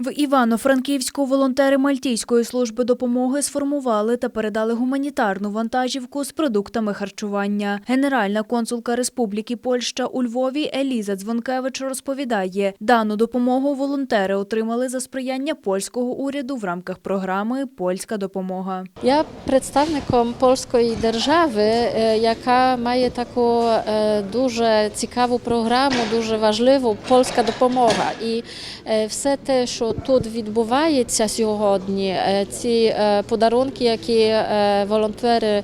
В Івано-Франківську волонтери Мальтійської служби допомоги сформували та передали гуманітарну вантажівку з продуктами харчування. Генеральна консулка Республіки Польща у Львові Еліза Дзвонкевич розповідає, дану допомогу волонтери отримали за сприяння польського уряду в рамках програми Польська допомога. Я представником польської держави, е, яка має таку е, дуже цікаву програму, дуже важливу польська допомога. І е, все те, що тут відбувається сьогодні, е, ці е, подарунки, які е, волонтери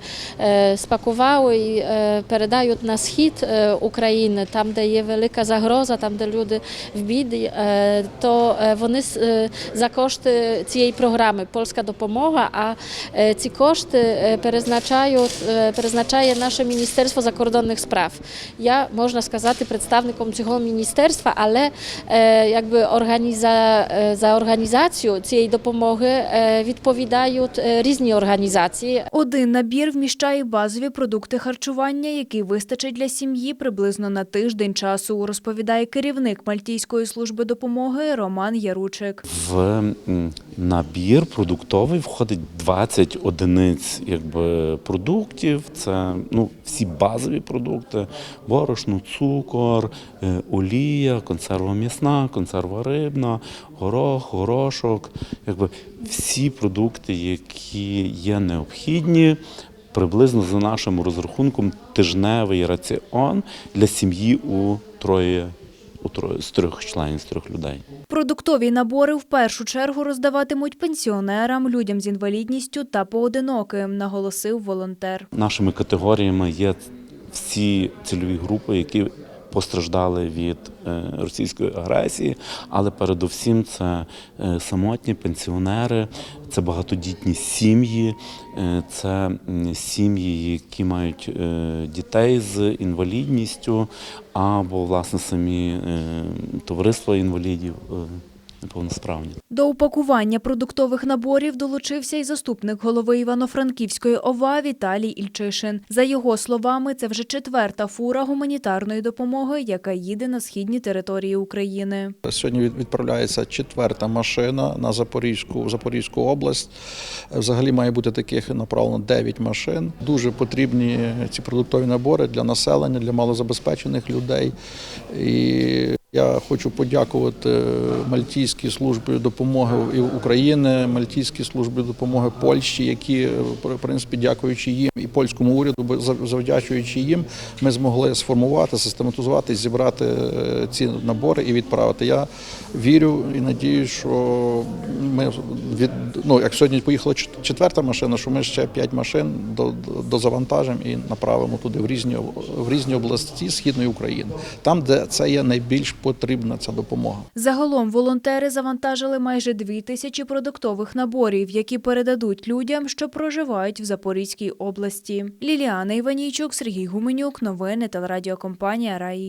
спакували і передають на схід України, там, де є велика загроза, там, де люди в біді, то вони за кошти цієї програми Польська допомога. А ці кошти перезначають, перезначає наше Міністерство закордонних справ. Я можна сказати представником цього міністерства, але якби організа, за організацію цієї допомоги е, відповідають е, різні організації. Один набір вміщає базові продукти харчування, які вистачить для сім'ї приблизно на тиждень часу, розповідає керівник Мальтійської служби допомоги Роман Яручик. В набір продуктовий входить 20 одиниць якби, продуктів. Це ну, всі базові продукти: борошно, цукор, е, олія, консерва м'ясна, консерва рибна, горох, горошок. Якби всі продукти, які є необхідні. Приблизно за нашим розрахунком тижневий раціон для сім'ї у троє, у троє з трьох членів, з трьох людей. Продуктові набори в першу чергу роздаватимуть пенсіонерам, людям з інвалідністю та поодиноким, наголосив волонтер. Нашими категоріями є всі цільові групи, які постраждали від е, російської агресії, але передусім це е, самотні пенсіонери, це багатодітні сім'ї, е, це сім'ї, які мають дітей з інвалідністю, або власне самі товариства інвалідів неповносправні. До упакування продуктових наборів долучився й заступник голови Івано-Франківської ОВА Віталій Ільчишин. За його словами, це вже четверта фура гуманітарної допомоги, яка їде на східні території України. Сьогодні від- відправляється четверта машина на Запорізьку, в Запорізьку область. Взагалі має бути таких направлено 9 машин. Дуже потрібні ці продуктові набори для населення, для малозабезпечених людей. І я хочу подякувати Мальтійській службі допомоги України, Мальтійській службі допомоги Польщі, які, в принципі, дякуючи їм і польському уряду, завдячуючи їм, ми змогли сформувати, систематизувати, зібрати е, ці набори і відправити. Я вірю і надію, що ми від ну як сьогодні поїхала чет- четверта машина, що ми ще п'ять машин до, до- дозавантажимо і направимо туди в різні в різні області східної України, там, де це є найбільш потрібна ця допомога. Загалом волонтери завантажили майже дві тисячі продуктових наборів, які передадуть людям, що проживають в Запорізькій області. Ліліана Іванійчук, Сергій Гуменюк. Новини телерадіокомпанія Раї.